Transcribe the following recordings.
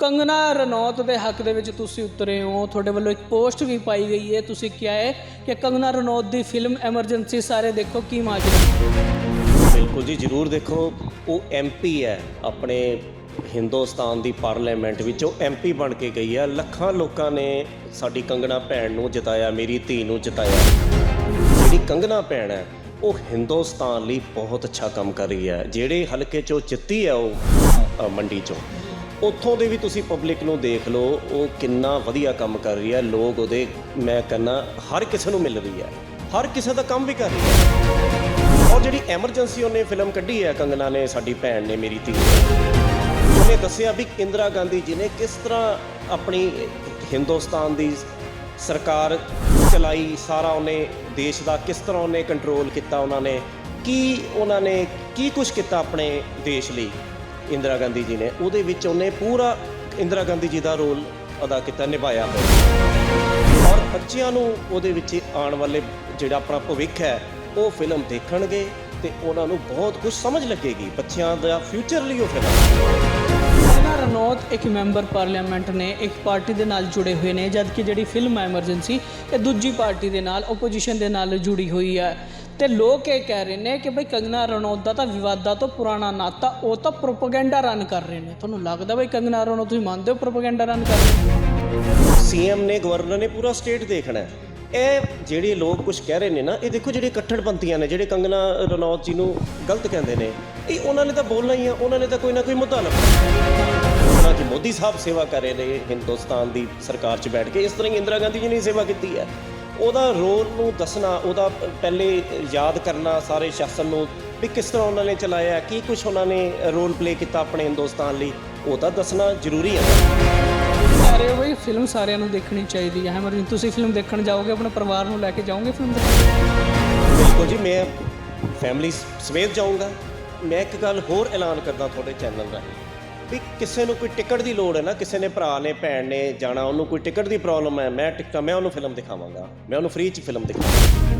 ਕੰਗਨਾ ਰਣੌਤ ਦੇ ਹੱਕ ਦੇ ਵਿੱਚ ਤੁਸੀਂ ਉਤਰੇ ਹੋ। ਤੁਹਾਡੇ ਵੱਲੋਂ ਇੱਕ ਪੋਸਟ ਵੀ ਪਾਈ ਗਈ ਹੈ। ਤੁਸੀਂ ਕਿਹਾ ਹੈ ਕਿ ਕੰਗਨਾ ਰਣੌਤ ਦੀ ਫਿਲਮ ਐਮਰਜੈਂਸੀ ਸਾਰੇ ਦੇਖੋ, ਕੀ ਮਾਜਰਾ ਬਿਲਕੁਲ ਜੀ, ਜ਼ਰੂਰ ਦੇਖੋ। ਉਹ ਐਮਪੀ ਹੈ, ਆਪਣੇ ਹਿੰਦੁਸਤਾਨ ਦੀ ਪਾਰਲੀਮੈਂਟ ਵਿੱਚ। ਉਹ ਐਮਪੀ ਬਣ ਕੇ ਗਈ ਹੈ। ਲੱਖਾਂ ਲੋਕਾਂ ਨੇ ਸਾਡੀ ਕੰਗਣਾ ਭੈਣ ਨੂੰ ਜਿਤਾਇਆ, ਮੇਰੀ ਧੀ ਨੂੰ ਜਿਤਾਇਆ। ਜਿਹੜੀ ਕੰਗਣਾ ਭੈਣ ਹੈ, ਉਹ ਹਿੰਦੁਸਤਾਨ ਲਈ ਬਹੁਤ ਅੱਛਾ ਕੰਮ ਕਰ ਰਹੀ ਹੈ। ਜਿਹੜੇ ਹਲਕੇ ਚੋਂ ਜਿੱਤੀ ਹੈ ਉਹ ਮੰਡੀ ਚੋਂ। ਉੱਥੋਂ ਦੇ ਵੀ ਤੁਸੀਂ ਪਬਲਿਕ ਨੂੰ ਦੇਖ ਲਓ, ਉਹ ਕਿੰਨਾ ਵਧੀਆ ਕੰਮ ਕਰ ਰਹੀ ਹੈ। ਲੋਕ ਉਹਦੇ, ਮੈਂ ਕਹਿੰਦਾ, ਹਰ ਕਿਸੇ ਨੂੰ ਮਿਲ ਰਹੀ ਹੈ। ਹਰ ਕਿਸੇ ਦਾ ਕੰਮ ਵੀ ਕਰ ਰਹੀ ਹੈ। ਔਰ ਜਿਹੜੀ ਐਮਰਜੈਂਸੀ ਉਹਨੇ ਫਿਲਮ ਕੱਢੀ ਹੈ, ਕੰਗਨਾ ਨੇ, ਸਾਡੀ ਭੈਣ ਨੇ, ਮੇਰੀ ਧੀ ਉਹਨੇ ਦੱਸਿਆ ਵੀ ਇੰਦਰਾ ਗਾਂਧੀ ਜੀ ਨੇ ਕਿਸ ਤਰ੍ਹਾਂ ਆਪਣੀ ਹਿੰਦੁਸਤਾਨ ਦੀ ਸਰਕਾਰ ਚਲਾਈ, ਸਾਰਾ ਉਹਨੇ ਦੇਸ਼ ਦਾ ਕਿਸ ਤਰ੍ਹਾਂ ਉਹਨੇ ਕੰਟਰੋਲ ਕੀਤਾ ਉਹਨਾਂ ਨੇ। ਕੀ ਉਹਨਾਂ ਨੇ, ਕੀ ਕੁਝ ਕੀਤਾ ਆਪਣੇ ਦੇਸ਼ ਲਈ? ਇੰਦਰਾ ਗਾਂਧੀ ਜੀ ਨੇ। ਉਹਦੇ ਵਿੱਚ ਉਹਨੇ ਪੂਰਾ ਇੰਦਰਾ ਗਾਂਧੀ ਜੀ ਦਾ ਰੋਲ ਅਦਾ ਕੀਤਾ, ਨਿਭਾਇਆ ਹੋਇਆ। ਔਰ ਬੱਚਿਆਂ ਨੂੰ ਉਹਦੇ ਵਿੱਚ ਆਉਣ ਵਾਲੇ ਜਿਹੜਾ ਆਪਣਾ ਭਵਿੱਖ ਹੈ, ਉਹ ਫਿਲਮ ਦੇਖਣਗੇ ਤੇ ਉਹਨਾਂ ਨੂੰ ਬਹੁਤ ਕੁਝ ਸਮਝ ਲੱਗੇਗੀ। ਬੱਚਿਆਂ ਦਾ ਫਿਊਚਰ ਲਈ ਉਹ ਫਿਲਮ ਕੰਗਨਾ ਰਣੌਤ ਇੱਕ ਮੈਂਬਰ ਪਾਰਲੀਮੈਂਟ ਨੇ ਇੱਕ ਪਾਰਟੀ ਦੇ ਨਾਲ ਜੁੜੇ ਹੋਏ ਨੇ, ਜਦਕਿ ਜਿਹੜੀ ਫਿਲਮ ਐਮਰਜੈਂਸੀ ਇਹ ਦੂਜੀ ਪਾਰਟੀ ਦੇ ਨਾਲ ਆਪੋਜੀਸ਼ਨ ਦੇ ਨਾਲ ਜੁੜੀ ਹੋਈ ਹੈ। ਤੇ ਲੋਕ ਇਹ ਕਹਿ ਰਹੇ ਨੇ ਕਿ ਬਈ ਕੰਗਨਾ ਰਣੌਤ ਦਾ ਤਾਂ ਵਿਵਾਦਾਂ ਤੋਂ ਪੁਰਾਣਾ ਨਾਤਾ, ਉਹ ਤਾਂ ਪ੍ਰੋਪਗੈਂਡਾ ਰਨ ਕਰ ਰਹੇ ਨੇ। ਤੁਹਾਨੂੰ ਲੱਗਦਾ ਬਈ ਕੰਗਨਾ ਰਣੌਤ, ਤੁਸੀਂ ਮੰਨਦੇ ਹੋ ਪ੍ਰੋਪਗੈਂਡਾ ਰਨ ਕਰ ਰਹੇ ਨੇ? ਸੀਐਮ ਨੇ ਗਵਰਨਰ ਨੇ ਪੂਰਾ ਸਟੇਟ ਦੇਖਣਾ ਹੈ। ਇਹ ਜਿਹੜੇ ਲੋਕ ਕੁਝ ਕਹਿ ਰਹੇ ਨੇ ਨਾ, ਇਹ ਦੇਖੋ ਜਿਹੜੇ ਕੱਟੜਪੰਥੀਆਂ ਨੇ, ਜਿਹੜੇ ਕੰਗਨਾ ਰਣੌਤ ਜੀ ਨੂੰ ਗਲਤ ਕਹਿੰਦੇ ਨੇ, ਇਹ ਉਹਨਾਂ ਨੇ ਤਾਂ ਬੋਲਣਾ ਹੀ ਆ, ਉਹਨਾਂ ਨੇ ਤਾਂ ਕੋਈ ਨਾ ਕੋਈ ਮੁੱਦਾ ਲੱਭਣਾ। ਕਿ ਮੋਦੀ ਸਾਹਿਬ ਸੇਵਾ ਕਰ ਰਹੇ ਨੇ, ਹਿੰਦੁਸਤਾਨ ਦੀ ਸਰਕਾਰ 'ਚ ਬੈਠ ਕੇ, ਇਸ ਤਰ੍ਹਾਂ ਹੀ ਇੰਦਰਾ ਗਾਂਧੀ ਜੀ ਨੇ ਸੇਵਾ ਕੀਤੀ ਹੈ। ਉਹਦਾ ਰੋਲ ਨੂੰ ਦੱਸਣਾ ਉਹਦਾ ਪਹਿਲੇ ਯਾਦ ਕਰਨਾ ਸਾਰੇ ਸ਼ਾਸਨ ਨੂੰ ਵੀ ਕਿਸ ਤਰ੍ਹਾਂ ਉਹਨਾਂ ਨੇ ਚਲਾਇਆ ਕੀ ਕੁਝ ਉਹਨਾਂ ਨੇ ਰੋਲ ਪਲੇ ਕੀਤਾ ਆਪਣੇ ਹਿੰਦੁਸਤਾਨ ਲਈ ਉਹ ਤਾਂ ਦੱਸਣਾ ਜ਼ਰੂਰੀ ਹੈ। ਹੋ ਬਈ ਫਿਲਮ ਸਾਰਿਆਂ ਨੂੰ ਦੇਖਣੀ ਚਾਹੀਦੀ ਹੈ। ਐਮਰਜੈਂਸੀ ਤੁਸੀਂ ਫਿਲਮ ਦੇਖਣ ਜਾਓਗੇ ਆਪਣੇ ਪਰਿਵਾਰ ਨੂੰ ਲੈ ਕੇ ਜਾਓਗੇ ਫਿਲਮ ਦੇਖਣ? ਬਿਲਕੁਲ ਜੀ ਮੈਂ ਫੈਮਿਲੀ ਸਮੇਤ ਜਾਊਂਗਾ। ਮੈਂ ਇੱਕ ਗੱਲ ਹੋਰ ਐਲਾਨ ਕਰਦਾ ਤੁਹਾਡੇ ਚੈਨਲ ਰਾਹੀਂ। ਵੀ ਕਿਸੇ ਨੂੰ ਕੋਈ ਟਿਕਟ ਦੀ ਲੋੜ ਹੈ ਨਾ, ਕਿਸੇ ਨੇ ਭਰਾ ਨੇ, ਭੈਣ ਨੇ ਜਾਣਾ, ਉਹਨੂੰ ਕੋਈ ਟਿਕਟ ਦੀ ਪ੍ਰੋਬਲਮ ਹੈ, ਮੈਂ ਟਿਕਟਾਂ, ਮੈਂ ਉਹਨੂੰ ਫਿਲਮ ਦਿਖਾਵਾਂਗਾ, ਮੈਂ ਉਹਨੂੰ ਫ੍ਰੀ ਚ ਫਿਲਮ ਦਿਖਾਵਾਂਗਾ।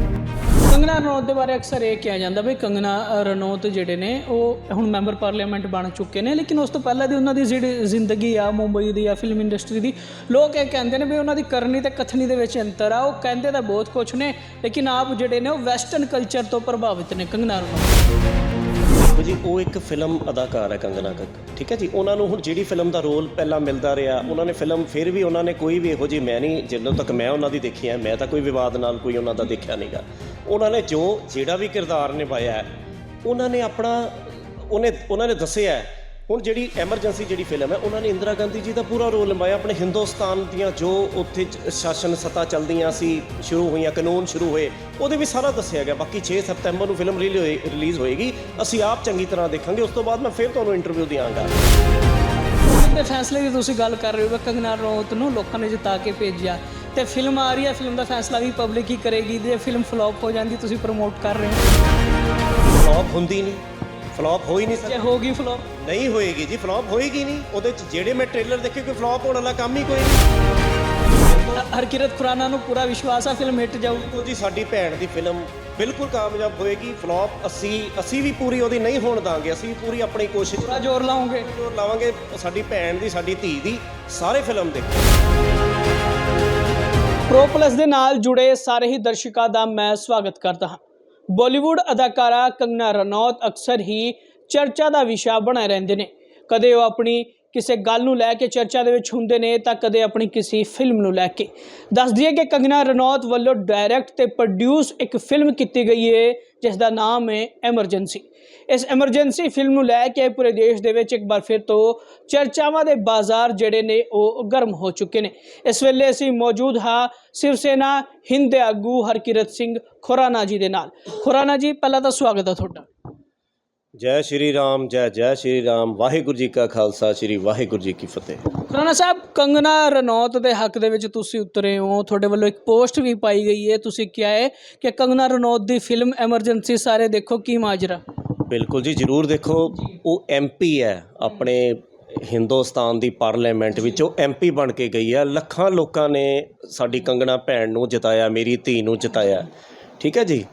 ਕੰਗਨਾ ਰਣੌਤ ਦੇ ਬਾਰੇ ਅਕਸਰ ਇਹ ਕਿਹਾ ਜਾਂਦਾ ਵੀ ਕੰਗਨਾ ਰਣੌਤ ਜਿਹੜੇ ਨੇ, ਉਹ ਹੁਣ ਮੈਂਬਰ ਪਾਰਲੀਮੈਂਟ ਬਣ ਚੁੱਕੇ ਨੇ, ਲੇਕਿਨ ਉਸ ਤੋਂ ਪਹਿਲਾਂ ਦੀ ਉਹਨਾਂ ਦੀ ਜਿਹੜੀ ਜ਼ਿੰਦਗੀ ਆ, ਮੁੰਬਈ ਦੀ ਆ ਫਿਲਮ ਇੰਡਸਟਰੀ ਦੀ, ਲੋਕ ਇਹ ਕਹਿੰਦੇ ਨੇ ਵੀ ਉਹਨਾਂ ਦੀ ਕਰਨੀ ਤੇ ਕਥਨੀ ਦੇ ਵਿੱਚ ਅੰਤਰ ਆ, ਉਹ ਕਹਿੰਦੇ ਤਾਂ ਬਹੁਤ ਕੁਝ ਨੇ, ਲੇਕਿਨ ਆਪ ਜਿਹੜੇ ਨੇ ਉਹ ਵੈਸਟਰਨ ਕਲਚਰ ਤੋਂ ਪ੍ਰਭਾਵਿਤ ਨੇ ਕੰਗਨਾ ਰਣੌਤ। ਦੇਖੋ ਜੀ, ਉਹ ਇੱਕ ਫਿਲਮ ਅਦਾਕਾਰ ਹੈ ਕੰਗਨਾ ਕੱਕ, ਠੀਕ ਹੈ ਜੀ? ਉਹਨਾਂ ਨੂੰ ਹੁਣ ਜਿਹੜੀ ਫਿਲਮ ਦਾ ਰੋਲ ਪਹਿਲਾਂ ਮਿਲਦਾ ਰਿਹਾ, ਉਹਨਾਂ ਨੇ ਫਿਲਮ ਫਿਰ ਵੀ ਉਹਨਾਂ ਨੇ ਕੋਈ ਵੀ ਇਹੋ ਜਿਹੀ ਮੈਂ ਨਹੀਂ ਜਦੋਂ ਤੱਕ ਮੈਂ ਉਹਨਾਂ ਦੀ ਦੇਖੀ ਹੈ, ਮੈਂ ਤਾਂ ਕੋਈ ਵਿਵਾਦ ਨਾਲ ਕੋਈ ਉਹਨਾਂ ਦਾ ਦੇਖਿਆ ਨਹੀਂਗਾ ਉਹਨਾਂ ਨੇ ਜੋ ਜਿਹੜਾ ਵੀ ਕਿਰਦਾਰ ਨਿਭਾਇਆ ਉਹਨਾਂ ਨੇ ਆਪਣਾ, ਉਹਨੇ, ਉਹਨਾਂ ਨੇ ਦੱਸਿਆ ਹੁਣ ਜਿਹੜੀ ਐਮਰਜੈਂਸੀ ਜਿਹੜੀ ਫਿਲਮ ਹੈ ਉਹਨਾਂ ਨੇ ਇੰਦਰਾ ਗਾਂਧੀ ਜੀ ਦਾ ਪੂਰਾ ਰੋਲ ਨਿਭਾਇਆ। ਆਪਣੇ ਹਿੰਦੁਸਤਾਨ ਦੀਆਂ ਜੋ ਉੱਥੇ ਸ਼ਾਸਨ ਸੱਤਾ ਚੱਲਦੀਆਂ ਸੀ ਸ਼ੁਰੂ ਹੋਈਆਂ ਕਾਨੂੰਨ ਸ਼ੁਰੂ ਹੋਏ ਉਹਦੇ ਵਿੱਚ ਸਾਰਾ ਦੱਸਿਆ ਗਿਆ। ਬਾਕੀ 6 ਸਤੰਬਰ ਨੂੰ ਫਿਲਮ ਰਿਲੀਜ਼ ਹੋਏਗੀ। ਅਸੀਂ ਆਪ ਚੰਗੀ ਤਰ੍ਹਾਂ ਦੇਖਾਂਗੇ। ਉਸ ਤੋਂ ਬਾਅਦ ਮੈਂ ਫਿਰ ਤੁਹਾਨੂੰ ਇੰਟਰਵਿਊ ਦਿਆਂਗਾ। ਦੇ ਫੈਸਲੇ ਦੀ ਤੁਸੀਂ ਗੱਲ ਕਰ ਰਹੇ ਹੋ ਵੀ ਕੰਗਨਾ ਰਣੌਤ ਨੂੰ ਲੋਕਾਂ ਨੇ ਜਿਤਾ ਕੇ ਭੇਜਿਆ। ਤੇ ਫਿਲਮ ਆ ਰਹੀ ਹੈ ਫਿਲਮ ਦਾ ਫੈਸਲਾ ਵੀ ਪਬਲਿਕ ਹੀ ਕਰੇਗੀ। ਜੇ ਫਿਲਮ ਫਲॉप ਹੋ ਜਾਂਦੀ ਤੁਸੀਂ ਪ੍ਰਮੋਟ ਕਰ ਰਹੇ ਹੋ। ਫਲॉप ਹੁੰਦੀ ਨਹੀਂ। ਫਲॉप ਹੋ ਹੀ ਨਹੀਂ ਜੇ ਹੋਗੀ ਫਲੋਪ ਨਹੀਂ ਹੋਏਗੀ ਜੀ ਫਲॉप ਹੋਏਗੀ ਨਹੀਂ। ਉਹਦੇ ਚ ਜਿਹੜੇ ਮੈਂ ਟ੍ਰੇਲਰ ਦੇਖੇ ਕੋਈ ਫਲॉप ਹੋਣ ਵਾਲਾ ਕੰਮ ਹੀ ਕੋਈ ਨਹੀਂ। ਹਰਕਿਰਤ ਖੁਰਾਨਾ ਨੂੰ ਪੂਰਾ ਵਿਸ਼ਵਾਸ ਆ ਫਿਲਮ ਹਿੱਟ ਜਾਊ। ਬਿਲਕੁਲ ਜੀ ਸਾਡੀ ਭੈਣ ਦੀ ਫਿਲਮ ਬਿਲਕੁਲ ਕਾਮਯਾਬ ਹੋਏਗੀ। ਫਲॉप ਅਸੀਂ ਅਸੀਂ ਵੀ ਪੂਰੀ ਉਹਦੀ ਨਹੀਂ ਹੋਣ ਦਾਂਗੇ। ਅਸੀਂ ਵੀ ਪੂਰੀ ਆਪਣੀ ਕੋਸ਼ਿਸ਼ ਪੂਰਾ ਜ਼ੋਰ ਲਾਉਂਗੇ। ਜ਼ੋਰ ਲਾਵਾਂਗੇ ਸਾਡੀ ਭੈਣ ਦੀ ਸਾਡੀ ਧੀ ਦੀ ਸਾਰੇ ਫਿਲਮ ਦੇ। ਪ੍ਰੋ ਪਲੱਸ ਦੇ ਨਾਲ ਜੁੜੇ ਸਾਰੇ ਹੀ ਦਰਸ਼ਕਾਂ ਦਾ ਮੈਂ ਸਵਾਗਤ ਕਰਦਾ ਹਾਂ। ਬਾਲੀਵੁੱਡ ਅਦਾਕਾਰਾ ਕੰਗਨਾ ਰਣੌਤ ਅਕਸਰ ਹੀ ਚਰਚਾ ਦਾ ਵਿਸ਼ਾ ਬਣੇ ਰਹਿੰਦੇ ਨੇ। ਕਦੇ ਉਹ ਆਪਣੀ ਕਿਸੇ ਗੱਲ ਨੂੰ ਲੈ ਕੇ ਚਰਚਾ ਦੇ ਵਿੱਚ ਹੁੰਦੇ ਨੇ ਤਾਂ ਕਦੇ ਆਪਣੀ ਕਿਸੇ ਫਿਲਮ ਨੂੰ ਲੈ ਕੇ। ਦੱਸ ਦਈਏ ਕਿ ਕੰਗਨਾ ਰਣੌਤ ਵੱਲੋਂ ਡਾਇਰੈਕਟ ਤੇ ਪ੍ਰੋਡਿਊਸ ਇੱਕ ਫਿਲਮ ਕੀਤੀ ਗਈ ਹੈ ਜਿਸ ਦਾ ਨਾਮ ਹੈ ਐਮਰਜੈਂਸੀ ਇਸ ਐਮਰਜੈਂਸੀ ਫਿਲਮ ਨੂੰ ਲੈ ਕੇ ਪੂਰੇ ਦੇਸ਼ ਦੇ ਵਿੱਚ ਇੱਕ ਵਾਰ ਫਿਰ ਤੋਂ ਚਰਚਾਵਾਂ ਦੇ ਬਾਜ਼ਾਰ ਜਿਹੜੇ ਨੇ ਉਹ ਗਰਮ ਹੋ ਚੁੱਕੇ ਨੇ। ਇਸ ਵੇਲੇ ਅਸੀਂ ਮੌਜੂਦ ਹਾਂ ਸ਼ਿਵ ਸੈਨਾ ਹਿੰਦ ਦੇ ਆਗੂ ਹਰਕਿਰਤ ਸਿੰਘ ਖੁਰਾਨਾ ਜੀ ਦੇ ਨਾਲ। ਖੁਰਾਨਾ ਜੀ, ਪਹਿਲਾਂ ਤਾਂ ਸਵਾਗਤ ਹੈ ਤੁਹਾਡਾ। ਜੈ ਸ਼੍ਰੀ ਰਾਮ ਜੈ ਜੈ ਸ਼੍ਰੀ ਰਾਮ। ਵਾਹਿਗੁਰੂ ਜੀ ਕਾ ਖਾਲਸਾ ਸ਼੍ਰੀ ਵਾਹਿਗੁਰੂ ਜੀ ਕੀ ਫਤਿਹ। ਖੁਰਾਨਾ ਸਾਹਿਬ ਕੰਗਨਾ ਰਣੌਤ ਦੇ ਹੱਕ ਦੇ ਵਿੱਚ ਤੁਸੀਂ ਉਤਰੇ ਹੋ। ਤੁਹਾਡੇ ਵੱਲੋਂ ਇੱਕ ਪੋਸਟ ਵੀ ਪਾਈ ਗਈ ਹੈ। ਤੁਸੀਂ ਕਿਹਾ ਹੈ ਕਿ ਕੰਗਨਾ ਰਣੌਤ ਦੀ ਫਿਲਮ ਐਮਰਜੈਂਸੀ ਸਾਰੇ ਦੇਖੋ ਕੀ ਮਾਜਰਾ? ਬਿਲਕੁਲ ਜੀ ਜ਼ਰੂਰ ਦੇਖੋ। ਉਹ ਐਮਪੀ ਹੈ ਆਪਣੇ ਹਿੰਦੁਸਤਾਨ ਦੀ ਪਾਰਲੀਮੈਂਟ ਵਿੱਚ। ਉਹ ਐਮਪੀ ਬਣ ਕੇ ਗਈ ਹੈ। ਲੱਖਾਂ ਲੋਕਾਂ ਨੇ ਸਾਡੀ ਕੰਗਣਾ ਭੈਣ ਨੂੰ ਜਿਤਾਇਆ ਮੇਰੀ ਧੀ ਨੂੰ ਜਿਤਾਇਆ। ਠੀਕ ਹੈ ਜੀ?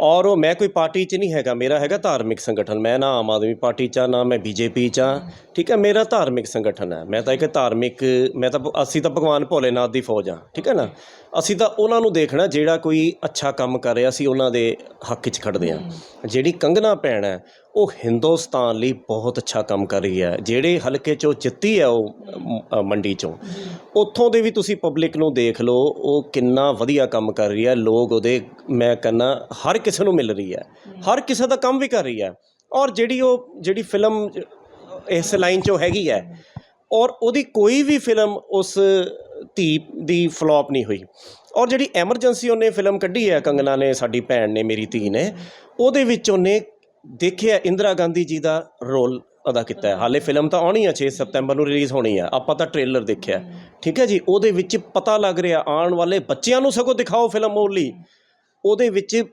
ਔਰ ਉਹ ਮੈਂ ਕੋਈ ਪਾਰਟੀ 'ਚ ਨਹੀਂ ਹੈਗਾ ਮੇਰਾ ਹੈਗਾ ਧਾਰਮਿਕ ਸੰਗਠਨ। ਮੈਂ ਨਾ ਆਮ ਆਦਮੀ ਪਾਰਟੀ 'ਚ ਹਾਂ, ਨਾ ਮੈਂ ਬੀਜੇਪੀ 'ਚ ਹਾਂ, ਠੀਕ ਹੈ? ਮੇਰਾ ਧਾਰਮਿਕ ਸੰਗਠਨ ਹੈ। ਮੈਂ ਤਾਂ ਇੱਕ ਧਾਰਮਿਕ ਮੈਂ ਤਾਂ ਅਸੀਂ ਤਾਂ ਭਗਵਾਨ ਭੋਲੇਨਾਥ ਦੀ ਫੌਜ ਹਾਂ ਠੀਕ ਹੈ ਨਾ? ਅਸੀਂ ਤਾਂ ਉਹਨਾਂ ਨੂੰ ਦੇਖਣਾ ਜਿਹੜਾ ਕੋਈ ਅੱਛਾ ਕੰਮ ਕਰ ਰਿਹਾ ਅਸੀਂ ਉਹਨਾਂ ਦੇ ਹੱਕ 'ਚ ਖੜਦੇ ਹਾਂ। ਜਿਹੜੀ ਕੰਗਨਾ ਹੈ ਉਹ ਹਿੰਦੁਸਤਾਨ ਲਈ ਬਹੁਤ ਅੱਛਾ ਕੰਮ ਕਰ ਰਹੀ ਹੈ। ਜਿਹੜੇ ਹਲਕੇ 'ਚੋਂ ਜਿੱਤੀ ਹੈ ਉਹ ਮੰਡੀ 'ਚੋਂ। ਉੱਥੋਂ ਦੇ ਵੀ ਤੁਸੀਂ ਪਬਲਿਕ ਨੂੰ ਦੇਖ ਲਓ, ਉਹ ਕਿੰਨਾ ਵਧੀਆ ਕੰਮ ਕਰ ਰਹੀ ਹੈ। ਲੋਕ ਉਹਦੇ, ਮੈਂ ਕਹਿੰਦਾ, ਹਰ ਕਿਸੇ ਨੂੰ ਮਿਲ ਰਹੀ ਹੈ। ਹਰ ਕਿਸੇ ਦਾ ਕੰਮ ਵੀ ਕਰ ਰਹੀ ਹੈ। ਔਰ ਜਿਹੜੀ ਉਹ, ਜਿਹੜੀ ਫਿਲਮ ਇਸ ਲਾਈਨ 'ਚੋਂ ਹੈਗੀ ਹੈ, ਔਰ ਉਹਦੀ ਕੋਈ ਵੀ ਫਿਲਮ ਉਸ ਧੀ ਦੀ ਫਲॉप ਨਹੀਂ ਹੋਈ। ਔਰ ਜਿਹੜੀ ਐਮਰਜੈਂਸੀ ਉਹਨੇ ਫਿਲਮ ਕੱਢੀ ਹੈ, ਕੰਗਨਾ ਨੇ, ਸਾਡੀ ਭੈਣ ਨੇ, ਮੇਰੀ ਧੀ ਨੇ, ਉਹਦੇ ਵਿੱਚ ਉਹਨੇ ਦੇਖਿਆ ਇੰਦਰਾ ਗਾਂਧੀ ਜੀ ਦਾ ਰੋਲ ਅਦਾ ਕੀਤਾ ਹੈ। ਹਾਲੇ ਫਿਲਮ ਤਾਂ ਆਉਣੀ ਹੈ 6 ਸਤੰਬਰ ਨੂੰ ਰਿਲੀਜ਼ ਹੋਣੀ ਹੈ ਆਪਾਂ ਤਾਂ ਟ੍ਰੇਲਰ ਦੇਖਿਆ। ਠੀਕ ਹੈ ਜੀ, ਉਹਦੇ ਵਿੱਚ ਪਤਾ ਲੱਗ ਰਿਹਾ, ਆਉਣ ਵਾਲੇ ਬੱਚਿਆਂ ਨੂੰ ਸਗੋਂ ਦਿਖਾਓ ਫਿਲਮ ਓਲੀ ਉਹਦੇ ਵਿੱਚ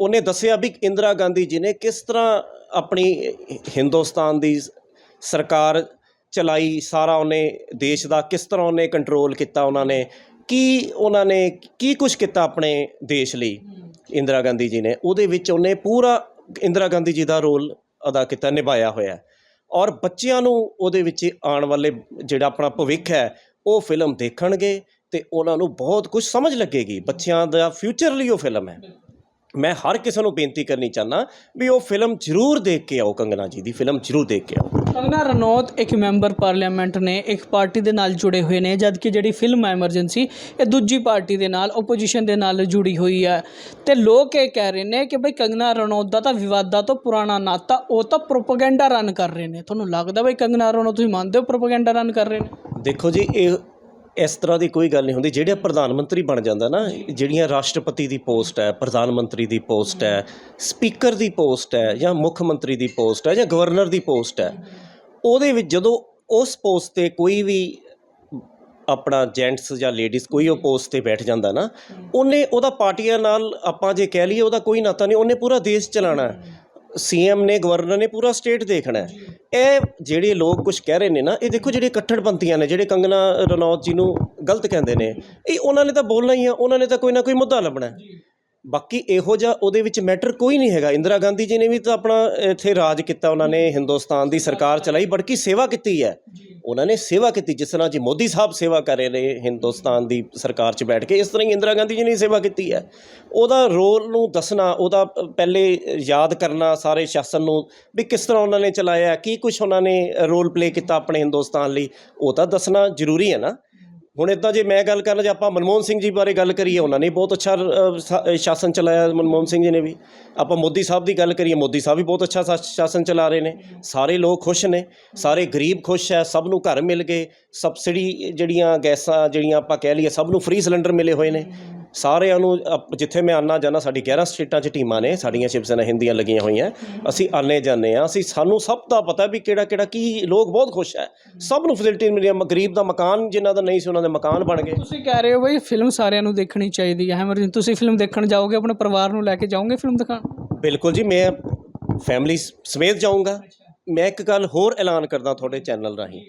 ਉਹਨੇ ਦੱਸਿਆ ਵੀ ਇੰਦਰਾ ਗਾਂਧੀ ਜੀ ਨੇ ਕਿਸ ਤਰ੍ਹਾਂ ਆਪਣੀ ਹਿੰਦੁਸਤਾਨ ਦੀ ਸਰਕਾਰ ਚਲਾਈ, ਸਾਰਾ ਉਹਨੇ ਦੇਸ਼ ਦਾ ਕਿਸ ਤਰ੍ਹਾਂ ਉਹਨੇ ਕੰਟਰੋਲ ਕੀਤਾ ਉਹਨਾਂ ਨੇ, ਕੀ ਉਹਨਾਂ ਨੇ, ਕੀ ਕੁਝ ਕੀਤਾ ਆਪਣੇ ਦੇਸ਼ ਲਈ ਇੰਦਰਾ ਗਾਂਧੀ ਜੀ ਨੇ। ਉਹਦੇ ਵਿੱਚ ਉਹਨੇ ਪੂਰਾ ਇੰਦਰਾ ਗਾਂਧੀ ਜੀ ਦਾ ਰੋਲ ਅਦਾ ਕੀਤਾ, ਨਿਭਾਇਆ ਹੋਇਆ ਔਰ ਬੱਚਿਆਂ ਨੂੰ ਉਹਦੇ ਵਿੱਚ ਆਉਣ ਵਾਲੇ ਜਿਹੜਾ ਆਪਣਾ ਭਵਿੱਖ ਹੈ, ਉਹ ਫਿਲਮ ਦੇਖਣਗੇ ਤੇ ਉਹਨਾਂ ਨੂੰ ਬਹੁਤ ਕੁਝ ਸਮਝ ਲੱਗੇਗੀ। ਬੱਚਿਆਂ ਦਾ ਫਿਊਚਰ ਲਈ ਉਹ ਫਿਲਮ ਹੈ। ਮੈਂ ਹਰ ਕਿਸੇ ਨੂੰ ਬੇਨਤੀ ਕਰਨੀ ਚਾਹਨਾ ਵੀ ਉਹ ਫਿਲਮ ਜ਼ਰੂਰ ਦੇਖ ਕੇ ਆਓ ਕੰਗਨਾ ਜੀ ਦੀ ਫਿਲਮ ਜ਼ਰੂਰ ਦੇਖ ਕੇ ਆਓ। ਕੰਗਨਾ ਰਣੌਤ ਇੱਕ ਮੈਂਬਰ ਪਾਰਲੀਮੈਂਟ ਨੇ ਇੱਕ ਪਾਰਟੀ ਦੇ ਨਾਲ ਜੁੜੇ ਹੋਏ ਨੇ ਜਦਕਿ ਜਿਹੜੀ ਫਿਲਮ ਹੈ ਐਮਰਜੈਂਸੀ ਇਹ ਦੂਜੀ ਪਾਰਟੀ ਦੇ ਨਾਲ ਓਪੋਜੀਸ਼ਨ ਦੇ ਨਾਲ ਜੁੜੀ ਹੋਈ ਹੈ। ਤੇ ਲੋਕ ਇਹ ਕਹਿ ਰਹੇ ਨੇ ਕਿ ਬਈ ਕੰਗਨਾ ਰਣੌਤ ਦਾ ਤਾਂ ਵਿਵਾਦਾਂ ਤੋਂ ਪੁਰਾਣਾ ਨਾਤਾ ਉਹ ਤਾਂ ਪ੍ਰੋਪਗੈਂਡਾ ਰਨ ਕਰ ਰਹੇ ਨੇ। ਤੁਹਾਨੂੰ ਲੱਗਦਾ ਬਈ ਕੰਗਨਾ ਰਣੌਤ ਤੁਸੀਂ ਮੰਨਦੇ ਹੋ ਪ੍ਰੋਪਗੈਂਡਾ ਰਨ ਕਰ ਰਹੇ ਨੇ? ਦੇਖੋ ਜੀ ਇਹ ਇਸ ਤਰ੍ਹਾਂ ਦੀ ਕੋਈ ਗੱਲ ਨਹੀਂ ਹੁੰਦੀ। ਜਿਹੜਾ ਪ੍ਰਧਾਨ ਮੰਤਰੀ ਬਣ ਜਾਂਦਾ ਨਾ, ਜਿਹੜੀਆਂ ਰਾਸ਼ਟਰਪਤੀ ਦੀ ਪੋਸਟ ਹੈ, ਪ੍ਰਧਾਨ ਮੰਤਰੀ ਦੀ ਪੋਸਟ ਹੈ, ਸਪੀਕਰ ਦੀ ਪੋਸਟ ਹੈ ਜਾਂ ਮੁੱਖ ਮੰਤਰੀ ਦੀ ਪੋਸਟ ਹੈ ਜਾਂ ਗਵਰਨਰ ਦੀ ਪੋਸਟ ਹੈ, ਉਹਦੇ ਵਿੱਚ ਜਦੋਂ ਉਸ ਪੋਸਟ ਤੇ ਕੋਈ ਵੀ ਆਪਣਾ ਜੈਂਟਸ ਜਾਂ ਲੇਡੀਜ਼ ਕੋਈ ਉਹ ਪੋਸਟ ਤੇ ਬੈਠ ਜਾਂਦਾ ਨਾ, ਉਹਨੇ ਉਹਦਾ ਪਾਰਟੀਆਂ ਨਾਲ ਆਪਾਂ ਜੇ ਕਹਿ ਲਈਏ ਉਹਦਾ ਕੋਈ ਨਾਤਾ ਨਹੀਂ, ਉਹਨੇ ਪੂਰਾ ਦੇਸ਼ ਚਲਾਣਾ ਸੀਐਮ ਨੇ ਗਵਰਨਰ ਨੇ ਪੂਰਾ ਸਟੇਟ ਦੇਖਣਾ ਹੈ। ਇਹ ਜਿਹੜੇ ਲੋਕ ਕੁਝ ਕਹਿ ਰਹੇ ਨੇ ਨਾ, ਇਹ ਦੇਖੋ ਜਿਹੜੇ ਕੱਟੜਪੰਥੀਆਂ ਨੇ, ਜਿਹੜੇ ਕੰਗਨਾ ਰਣੌਤ ਜੀ ਨੂੰ ਗਲਤ ਕਹਿੰਦੇ ਨੇ, ਇਹ ਉਹਨਾਂ ਨੇ ਤਾਂ ਬੋਲਣਾ ਹੀ ਆ, ਉਹਨਾਂ ਨੇ ਤਾਂ ਕੋਈ ਨਾ ਕੋਈ ਮੁੱਦਾ ਲੱਭਣਾ ਬਾਕੀ ਇਹੋ ਜਿਹਾ ਉਹਦੇ ਵਿੱਚ ਮੈਟਰ ਕੋਈ ਨਹੀਂ ਹੈਗਾ। ਇੰਦਰਾ ਗਾਂਧੀ ਜੀ ਨੇ ਵੀ ਤਾਂ ਆਪਣਾ ਇੱਥੇ ਰਾਜ ਕੀਤਾ, ਉਹਨਾਂ ਨੇ ਹਿੰਦੁਸਤਾਨ ਦੀ ਸਰਕਾਰ ਚਲਾਈ, ਬੜਕੀ ਸੇਵਾ ਕੀਤੀ ਹੈ। ਉਹਨਾਂ ਨੇ ਸੇਵਾ ਕੀਤੀ, ਜਿਸ ਤਰ੍ਹਾਂ ਜੀ ਮੋਦੀ ਸਾਹਿਬ ਸੇਵਾ ਕਰ ਰਹੇ ਨੇ ਹਿੰਦੁਸਤਾਨ ਦੀ ਸਰਕਾਰ 'ਚ ਬੈਠ ਕੇ, ਇਸ ਤਰ੍ਹਾਂ ਹੀ ਇੰਦਰਾ ਗਾਂਧੀ ਜੀ ਨੇ ਸੇਵਾ ਕੀਤੀ ਹੈ। ਉਹਦਾ ਰੋਲ ਨੂੰ ਦੱਸਣਾ, ਉਹਦਾ ਪਹਿਲੇ ਯਾਦ ਕਰਨਾ, ਸਾਰੇ ਸ਼ਾਸਨ ਨੂੰ ਵੀ ਕਿਸ ਤਰ੍ਹਾਂ ਉਹਨਾਂ ਨੇ ਚਲਾਇਆ, ਕੀ ਕੁਝ ਉਹਨਾਂ ਨੇ ਰੋਲ ਪਲੇ ਕੀਤਾ ਆਪਣੇ ਹਿੰਦੁਸਤਾਨ ਲਈ, ਉਹ ਤਾਂ ਦੱਸਣਾ ਜ਼ਰੂਰੀ ਹੈ ਨਾ। ਹੁਣ ਇਦਾਂ ਜੇ ਮੈਂ ਗੱਲ ਕਰਾਂ ਜੇ ਆਪਾਂ ਮਨਮੋਹਨ ਸਿੰਘ ਜੀ ਬਾਰੇ ਗੱਲ ਕਰੀਏ ਉਹਨਾਂ ਨੇ ਬਹੁਤ ਅੱਛਾ ਅ, ਸ਼ਾਸਨ ਚਲਾਇਆ ਮਨਮੋਹਨ ਸਿੰਘ ਜੀ ਨੇ ਵੀ। ਆਪਾਂ ਮੋਦੀ ਸਾਹਿਬ ਦੀ ਗੱਲ ਕਰੀਏ ਮੋਦੀ ਸਾਹਿਬ ਵੀ ਬਹੁਤ ਅੱਛਾ ਸ਼ਾ- ਸ਼ਾਸਨ ਚਲਾ ਰਹੇ ਨੇ। ਸਾਰੇ ਲੋਕ ਖੁਸ਼ ਨੇ ਸਾਰੇ ਗਰੀਬ ਖੁਸ਼ ਹੈ ਸਭ ਨੂੰ ਘਰ ਮਿਲ ਗਏ ਸਬਸਿਡੀ ਜਿਹੜੀਆਂ ਗੈਸਾਂ ਜਿਹੜੀਆਂ ਆਪਾਂ ਕਹਿ ਲਈਏ ਸਭ ਨੂੰ ਫ੍ਰੀ ਸਿਲੰਡਰ ਮਿਲੇ ਹੋਏ ਨੇ। ਸਾਰਿਆਂ ਨੂੰ ਅਪ- ਜਿੱਥੇ ਮੈਂ ਆਨਾ ਜਾਣਾ ਸਾਡੀ 11 ਸਟੇਟਾਂ 'ਚ ਟੀਮਾਂ ਨੇ ਸਾਡੀਆਂ ਸ਼ਿਵ ਸੈਨਾ ਹਿੰਦੀਆਂ ਲੱਗੀਆਂ ਹੋਈਆਂ। ਅਸੀਂ ਆਨੇ ਜਾਂਦੇ ਆ ਅਸੀਂ ਸਾਨੂੰ ਸਭ ਦਾ ਪਤਾ ਵੀ ਕਿਹੜਾ ਕਿਹੜਾ ਕੀ ਲੋਕ ਬਹੁਤ ਖੁਸ਼ ਹੈ। ਸਭ ਨੂੰ ਫੈਸਿਲਿਟੀ ਮਿਲੀਆਂ ਮ- ਗਰੀਬ ਦਾ ਮਕਾਨ ਜਿਨ੍ਹਾਂ ਦਾ ਨਹੀਂ ਸੀ ਉਹਨਾਂ ਦੇ ਮਕਾਨ ਬਣ ਗਏ। ਤੁਸੀਂ ਕਹਿ ਰਹੇ ਹੋ ਬਈ ਫਿਲਮ ਸਾਰਿਆਂ ਨੂੰ ਦੇਖਣੀ ਚਾਹੀਦੀ ਹੈ। ਐਮਰਜੈਂਸੀ ਤੁਸੀਂ ਫਿਲਮ ਦੇਖਣ ਜਾਓਗੇ ਆਪਣੇ ਪਰਿਵਾਰ ਨੂੰ ਲੈ ਕੇ ਜਾਓਗੇ ਫਿਲਮ ਦਿਖਾਣ ਬਿਲਕੁਲ ਜੀ ਮੈਂ ਫੈਮਿਲੀ ਸਮੇਤ ਜਾਊਂਗਾ। ਮੈਂ ਇੱਕ ਗੱਲ ਹੋਰ ਐਲਾਨ ਕਰਦਾ ਤੁਹਾਡੇ ਚੈਨਲ ਰਾਹੀਂ।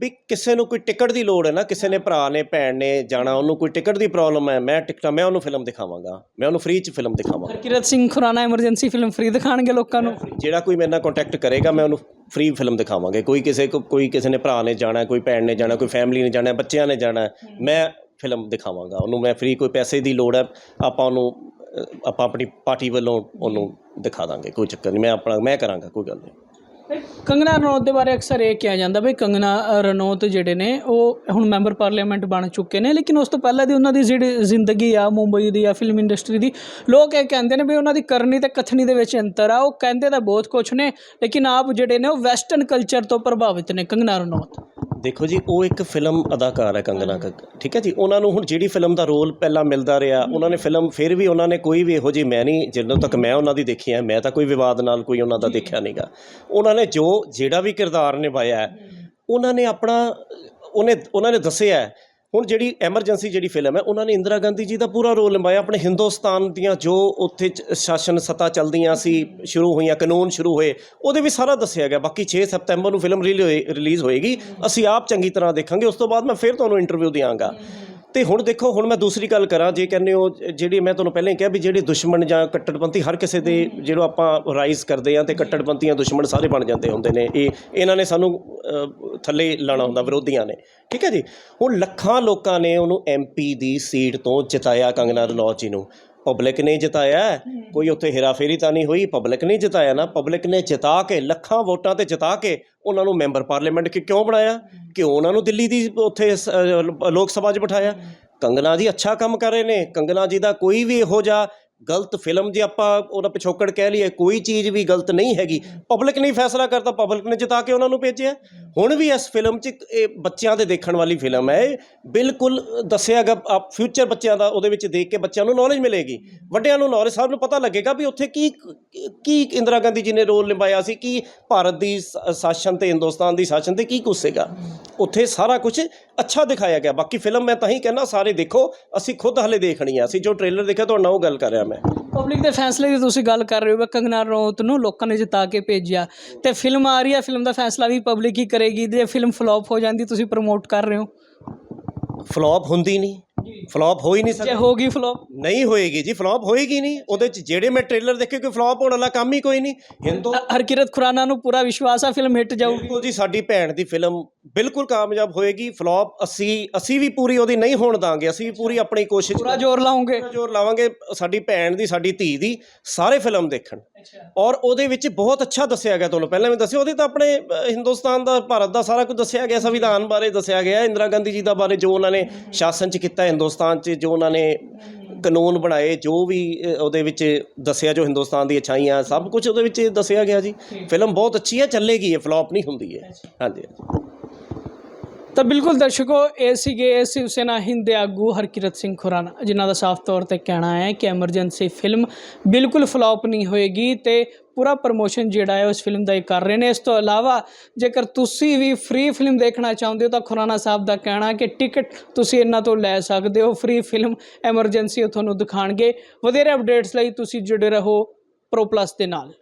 ਵੀ ਕਿਸੇ ਨੂੰ ਕੋਈ ਟਿਕਟ ਦੀ ਲੋੜ ਹੈ ਨਾ ਕਿਸੇ ਨੇ ਭਰਾ ਨੇ ਭੈਣ ਨੇ ਜਾਣਾ ਉਹਨੂੰ ਕੋਈ ਟਿਕਟ ਦੀ ਪ੍ਰੋਬਲਮ ਹੈ ਮੈਂ ਟਿਕਟਾਂ ਮੈਂ ਉਹਨੂੰ ਫਿਲਮ ਦਿਖਾਵਾਂਗਾ ਮੈਂ ਉਹਨੂੰ ਫ੍ਰੀ ਚ film ਦਿਖਾਵਾਂਗਾ। Harkirat Singh Khurana Emergency film free ਦਿਖਾਣਗੇ ਲੋਕਾਂ ਨੂੰ? ਜਿਹੜਾ ਕੋਈ ਮੇਰੇ ਨਾਲ ਕੰਟੈਕਟ ਕਰੇਗਾ ਮੈਂ ਉਹਨੂੰ ਫ੍ਰੀ ਫਿਲਮ ਦਿਖਾਵਾਂਗੇ। ਕੋਈ ਕਿਸੇ ਕੋਈ ਕਿਸੇ ਨੇ ਭਰਾ ਨੇ ਜਾਣਾ ਕੋਈ ਭੈਣ ਨੇ ਜਾਣਾ ਕੋਈ ਫੈਮਿਲੀ ਨੇ ਜਾਣਾ ਬੱਚਿਆਂ ਨੇ ਜਾਣਾ ਮੈਂ ਫਿਲਮ ਦਿਖਾਵਾਂਗਾ ਉਹਨੂੰ। ਮੈਂ ਫ੍ਰੀ ਕੋਈ ਪੈਸੇ ਦੀ ਲੋੜ ਹੈ ਆਪਾਂ ਉਹਨੂੰ ਆਪਾਂ ਆਪਣੀ ਪਾਰਟੀ ਵੱਲੋਂ ਉਹਨੂੰ ਦਿਖਾ ਦਾਂਗੇ ਕੋਈ ਚੱਕਰ ਨਹੀਂ ਮੈਂ ਆਪਣਾ ਮੈਂ ਕਰਾਂਗਾ ਕੋਈ ਗੱਲ ਨਹੀਂ। ਕੰਗਨਾ ਰਣੌਤ ਦੇ ਬਾਰੇ ਅਕਸਰ ਇਹ ਕਿਹਾ ਜਾਂਦਾ ਵੀ ਕੰਗਨਾ ਰਣੌਤ ਜਿਹੜੇ ਨੇ, ਉਹ ਹੁਣ ਮੈਂਬਰ ਪਾਰਲੀਮੈਂਟ ਬਣ ਚੁੱਕੇ ਨੇ, ਲੇਕਿਨ ਉਸ ਤੋਂ ਪਹਿਲਾਂ ਦੀ ਉਹਨਾਂ ਦੀ ਜਿਹੜੀ ਜ਼ਿੰਦਗੀ ਆ, ਮੁੰਬਈ ਦੀ ਆ, ਫਿਲਮ ਇੰਡਸਟਰੀ ਦੀ, ਲੋਕ ਇਹ ਕਹਿੰਦੇ ਨੇ ਵੀ ਉਹਨਾਂ ਦੀ ਕਰਨੀ ਤੇ ਕਥਨੀ ਦੇ ਵਿੱਚ ਅੰਤਰ ਆ, ਉਹ ਕਹਿੰਦੇ ਤਾਂ ਬਹੁਤ ਕੁਝ ਨੇ, ਲੇਕਿਨ ਆਪ ਜਿਹੜੇ ਨੇ ਉਹ ਵੈਸਟਰਨ ਕਲਚਰ ਤੋਂ ਪ੍ਰਭਾਵਿਤ ਨੇ ਕੰਗਨਾ ਰਣੌਤ। ਦੇਖੋ ਜੀ ਉਹ ਇੱਕ ਫਿਲਮ ਅਦਾਕਾਰ ਹੈ ਕੰਗਨਾ ਕੱਕ ਠੀਕ ਹੈ ਜੀ ਉਹਨਾਂ ਨੂੰ ਹੁਣ ਜਿਹੜੀ ਫਿਲਮ ਦਾ ਰੋਲ ਪਹਿਲਾਂ ਮਿਲਦਾ ਰਿਹਾ ਉਹਨਾਂ ਨੇ ਫਿਲਮ ਫਿਰ ਵੀ ਉਹਨਾਂ ਨੇ ਕੋਈ ਵੀ ਇਹੋ ਜਿਹੀ ਮੈਂ ਨਹੀਂ ਜਦੋਂ ਤੱਕ ਮੈਂ ਉਹਨਾਂ ਦੀ ਦੇਖੀ ਹੈ ਮੈਂ ਤਾਂ ਕੋਈ ਵਿਵਾਦ ਨਾਲ ਕੋਈ ਉਹਨਾਂ ਦਾ ਦੇਖਿਆ ਨਹੀਂਗਾ ਉਹਨਾਂ ਨੇ ਜੋ ਜਿਹੜਾ ਵੀ ਕਿਰਦਾਰ ਨਿਭਾਇਆ ਉਹਨਾਂ ਨੇ ਆਪਣਾ ਉਹਨੇ ਉਹਨਾਂ ਨੇ ਦੱਸਿਆ। ਹੁਣ ਜਿਹੜੀ ਐਮਰਜੈਂਸੀ ਜਿਹੜੀ ਫਿਲਮ ਹੈ, ਉਹਨਾਂ ਨੇ ਇੰਦਰਾ ਗਾਂਧੀ ਜੀ ਦਾ ਪੂਰਾ ਰੋਲ ਨਿਭਾਇਆ। ਆਪਣੇ ਹਿੰਦੁਸਤਾਨ ਦੀਆਂ ਜੋ ਉੱਥੇ ਸ਼ਾਸਨ ਸੱਤਾ ਚੱਲਦੀਆਂ ਸੀ, ਸ਼ੁਰੂ ਹੋਈਆਂ, ਕਾਨੂੰਨ ਸ਼ੁਰੂ ਹੋਏ, ਉਹਦੇ ਵੀ ਸਾਰਾ ਦੱਸਿਆ ਗਿਆ। ਬਾਕੀ 6 ਸਤੰਬਰ ਨੂੰ ਫਿਲਮ ਰਿਲੀਜ਼ ਹੋਏਗੀ। ਅਸੀਂ ਆਪ ਚੰਗੀ ਤਰ੍ਹਾਂ ਦੇਖਾਂਗੇ। ਉਸ ਤੋਂ ਬਾਅਦ ਮੈਂ ਫਿਰ ਤੁਹਾਨੂੰ ਇੰਟਰਵਿਊ ਦਿਆਂਗਾ। ਤੇ ਹੁਣ ਦੇਖੋ, ਹੁਣ ਮੈਂ ਦੂਸਰੀ ਗੱਲ ਕਰਾਂ, ਜੇ ਕਹਿੰਦੇ ਹੋ, ਜਿਹੜੀ ਮੈਂ ਤੁਹਾਨੂੰ ਪਹਿਲਾਂ ਹੀ ਕਿਹਾ ਵੀ ਜਿਹੜੇ ਦੁਸ਼ਮਣ ਜਾਂ ਕੱਟੜਪੰਥੀ ਹਰ ਕਿਸੇ ਦੇ ਜਿਹੜਾ ਆਪਾਂ ਰਾਈਜ਼ ਕਰਦੇ ਆ ਤੇ ਕੱਟੜਪੰਥੀਆਂ ਦੁਸ਼ਮਣ ਸਾਰੇ ਬਣ ਜਾਂਦੇ ਹੁੰਦੇ ਨੇ, ਇਹ ਇਹਨਾਂ ਨੇ ਸਾਨੂੰ ਥੱਲੇ ਲਾਣਾ ਹੁੰਦਾ, ਵਿਰੋਧੀਆਂ ਨੇ। ਠੀਕ ਹੈ ਜੀ? ਹੁਣ ਲੱਖਾਂ ਲੋਕਾਂ ਨੇ ਉਹਨੂੰ ਐਮਪੀ ਦੀ ਸੀਟ ਤੋਂ ਜਿਤਾਇਆ ਕੰਗਨਾ ਰਣੌਤ ਜੀ ਨੂੰ। ਪਬਲਿਕ ਨੇ ਜਿਤਾਇਆ। ਕੋਈ ਉੱਥੇ ਹੇਰਾਫੇਰੀ ਤਾਂ ਨਹੀਂ ਹੋਈ? ਪਬਲਿਕ ਨੇ ਜਿਤਾਇਆ ਨਾ। ਪਬਲਿਕ ਨੇ ਜਿਤਾ ਕੇ ਲੱਖਾਂ ਵੋਟਾਂ ਤੇ ਜਿਤਾ ਕੇ ਉਹਨਾਂ ਨੂੰ ਮੈਂਬਰ ਪਾਰਲੀਮੈਂਟ ਕਿ ਕਿਉਂ ਬਣਾਇਆ? ਕਿਉਂ ਉਹਨਾਂ ਨੂੰ ਦਿੱਲੀ ਦੀ ਉੱਥੇ ਲੋਕ ਸਭਾ 'ਚ ਬਿਠਾਇਆ? ਕੰਗਨਾ ਜੀ ਅੱਛਾ ਕੰਮ ਕਰ ਰਹੇ ਨੇ। ਕੰਗਨਾ ਜੀ ਦਾ ਕੋਈ ਵੀ ਇਹੋ ਜਿਹਾ ਗਲਤ ਫਿਲਮ ਜੇ ਆਪਾਂ ਉਹਦਾ ਪਿਛੋਕੜ ਕਹਿ ਲਈਏ ਕੋਈ ਚੀਜ਼ ਵੀ ਗਲਤ ਨਹੀਂ ਹੈਗੀ। ਪਬਲਿਕ ਨੇ ਫੈਸਲਾ ਕਰਤਾ। ਪਬਲਿਕ ਨੇ ਜਿਤਾ ਕੇ ਉਹਨਾਂ ਨੂੰ ਭੇਜਿਆ। ਹੁਣ ਵੀ ਇਸ ਫਿਲਮ 'ਚ ਇਹ ਬੱਚਿਆਂ ਦੇ ਦੇਖਣ ਵਾਲੀ ਫਿਲਮ ਹੈ। ਇਹ ਬਿਲਕੁਲ ਦੱਸਿਆ ਗਿਆ ਆਪ ਫਿਊਚਰ ਬੱਚਿਆਂ ਦਾ, ਉਹਦੇ ਵਿੱਚ ਦੇਖ ਕੇ ਬੱਚਿਆਂ ਨੂੰ ਨੌਲੇਜ ਮਿਲੇਗੀ। ਵੱਡਿਆਂ ਨੂੰ ਨੌਲੇਜ ਸਭ ਨੂੰ ਪਤਾ ਲੱਗੇਗਾ ਵੀ ਉੱਥੇ ਕੀ ਕੀ ਇੰਦਰਾ ਗਾਂਧੀ ਜੀ ਨੇ ਰੋਲ ਨਿਭਾਇਆ ਸੀ, ਕੀ ਭਾਰਤ ਦੀ ਸ਼ਾਸਨ ਤੇ ਹਿੰਦੁਸਤਾਨ ਦੀ ਸ਼ਾਸਨ ਤੇ ਕੀ ਕੁਛ ਸੀਗਾ। ਉੱਥੇ ਸਾਰਾ ਕੁਝ ਅੱਛਾ ਦਿਖਾਇਆ ਗਿਆ। ਬਾਕੀ ਫਿਲਮ ਮੈਂ ਤਾਂ ਹੀ ਕਹਿੰਦਾ, ਸਾਰੇ ਦੇਖੋ, ਅਸੀਂ ਖੁਦ ਹਲੇ ਦੇਖਣੀ ਆ ਅਸੀਂ ਜੋ ਟ੍ਰੇਲਰ ਦੇਖਿਆ, ਤੁਹਾਡੇ ਨਾਲ ਉਹ ਗੱਲ ਕਰ ਰਿਹਾ ਮੈਂ। ਪਬਲਿਕ ਦੇ ਫੈਸਲੇ ਦੀ ਤੁਸੀਂ ਗੱਲ ਕਰ ਰਹੇ ਹੋ ਕੰਗਨਾ ਰਣੌਤ ਨੂੰ ਲੋਕਾਂ ਨੇ ਜਿਤਾ ਕੇ ਭੇਜਿਆ। ਤੇ ਫਿਲਮ ਆ ਰਹੀ ਹੈ ਫਿਲਮ ਦਾ ਫੈਸਲਾ ਵੀ ਪਬਲਿਕ ਹੀ ਕਰੇਗੀ ਜੇ ਫਿਲਮ ਫਲॉप ਹੋ ਜਾਂਦੀ ਤੁਸੀਂ ਪ੍ਰਮੋਟ ਕਰ ਰਹੇ ਹੋ। ਫਲॉप ਹੁੰਦੀ ਨਹੀਂ। ਫਲॉप ਹੋ ਹੀ ਨਹੀਂ ਸਕਦੀ। ਜੇ ਹੋਗੀ ਫਲॉप ਨਹੀਂ ਹੋਏਗੀ ਜੀ ਫਲॉप ਹੋਏਗੀ ਨਹੀਂ। ਉਹਦੇ ਚ ਜਿਹੜੇ ਮੈਂ ਟ੍ਰੇਲਰ ਦੇਖੇ ਕਿ ਫਲॉप ਹੋਣ ਵਾਲਾ ਕੰਮ ਹੀ ਕੋਈ ਨਹੀਂ। ਹਰਕਿਰਤ ਖੁਰਾਨਾ ਨੂੰ ਪੂਰਾ ਵਿਸ਼ਵਾਸ ਆ ਫਿਲਮ ਹਿੱਟ ਜਾਊਗੀ। ਜੀ ਸਾਡੀ ਭੈਣ ਦੀ ਫਿਲਮ ਬਿਲਕੁਲ ਕਾਮਯਾਬ ਹੋਏਗੀ ਫਲॉप ਅਸੀਂ ਅਸੀਂ ਵੀ ਪੂਰੀ ਉਹਦੀ ਨਹੀਂ ਹੋਣ ਦਾਂਗੇ ਅਸੀਂ ਵੀ ਪੂਰੀ ਆਪਣੀ ਕੋਸ਼ਿਸ਼ ਪੂਰਾ ਜ਼ੋਰ ਲਾਉਂਗੇ। ਪੂਰਾ ਜ਼ੋਰ ਲਾਵਾਂਗੇ ਸਾਡੀ ਭੈਣ ਦੀ ਸਾਡੀ ਧੀ ਦੀ ਸਾਰੇ ਫਿਲਮ ਦੇਖਣ। ਔਰ ਉਹਦੇ ਵਿੱਚ ਬਹੁਤ ਅੱਛਾ ਦੱਸਿਆ ਗਿਆ ਤੁਹਾਨੂੰ ਪਹਿਲਾਂ ਵੀ ਦੱਸਿਆ ਉਹਦੇ ਤਾਂ ਆਪਣੇ ਹਿੰਦੁਸਤਾਨ ਦਾ ਭਾਰਤ ਦਾ ਸਾਰਾ ਕੁਝ ਦੱਸਿਆ ਗਿਆ ਸੰਵਿਧਾਨ ਬਾਰੇ ਦੱਸਿਆ ਗਿਆ ਇੰਦਰਾ ਗਾਂਧੀ ਜੀ ਦਾ ਬਾਰੇ ਜੋ ਉਹਨਾਂ ਨੇ ਸ਼ਾਸਨ 'ਚ ਕੀਤਾ ਹਿੰਦੁਸਤਾਨ 'ਚ ਜੋ ਉਹਨਾਂ ਨੇ ਕਾਨੂੰਨ ਬਣਾਏ ਜੋ ਵੀ ਉਹਦੇ ਵਿੱਚ ਦੱਸਿਆ ਜੋ ਹਿੰਦੁਸਤਾਨ ਦੀ ਅਛਾਈਆਂ ਸਭ ਕੁਝ ਉਹਦੇ ਵਿੱਚ ਦੱਸਿਆ ਗਿਆ ਜੀ। ਫਿਲਮ ਬਹੁਤ ਅੱਛੀ ਹੈ ਚੱਲੇਗੀ ਇਹ ਫਲॉप ਨਹੀਂ ਹੁੰਦੀ ਹੈ ਹਾਂਜੀ। ਤਾਂ ਬਿਲਕੁਲ ਦਰਸ਼ਕੋ, ਇਹ ਸੀਗੇ ਇਹ ਸ਼ਿਵ ਸੈਨਾ ਹਿੰਦ ਦੇ ਆਗੂ ਹਰਕਿਰਤ ਸਿੰਘ ਖੁਰਾਨਾ, ਜਿਨ੍ਹਾਂ ਦਾ ਸਾਫ਼ ਤੌਰ ਤੇ ਕਹਿਣਾ ਹੈ ਕਿ ਐਮਰਜੈਂਸੀ ਫਿਲਮ ਬਿਲਕੁਲ ਫਲॉप ਨਹੀਂ ਹੋਏਗੀ ਤੇ ਪੂਰਾ ਪ੍ਰਮੋਸ਼ਨ ਜਿਹੜਾ ਹੈ, ਉਸ ਫਿਲਮ ਦਾ ਇਹ ਕਰ ਰਹੇ ਨੇ। ਇਸ ਤੋਂ ਇਲਾਵਾ, ਜੇਕਰ ਤੁਸੀਂ ਵੀ ਫ੍ਰੀ ਫਿਲਮ ਦੇਖਣਾ ਚਾਹੁੰਦੇ ਹੋ, ਤਾਂ ਖੁਰਾਨਾ ਸਾਹਿਬ ਦਾ ਕਹਿਣਾ ਕਿ ਟਿਕਟ ਤੁਸੀਂ ਇਹਨਾਂ ਤੋਂ ਲੈ ਸਕਦੇ ਹੋ। ਫ੍ਰੀ ਫਿਲਮ ਐਮਰਜੈਂਸੀ ਉਹ ਤੁਹਾਨੂੰ ਦਿਖਾਣਗੇ। ਵਧੇਰੇ ਅਪਡੇਟਸ ਲਈ ਤੁਸੀਂ ਜੁੜੇ ਰਹੋ ਪ੍ਰੋ ਪਲੱਸ ਦੇ ਨਾਲ।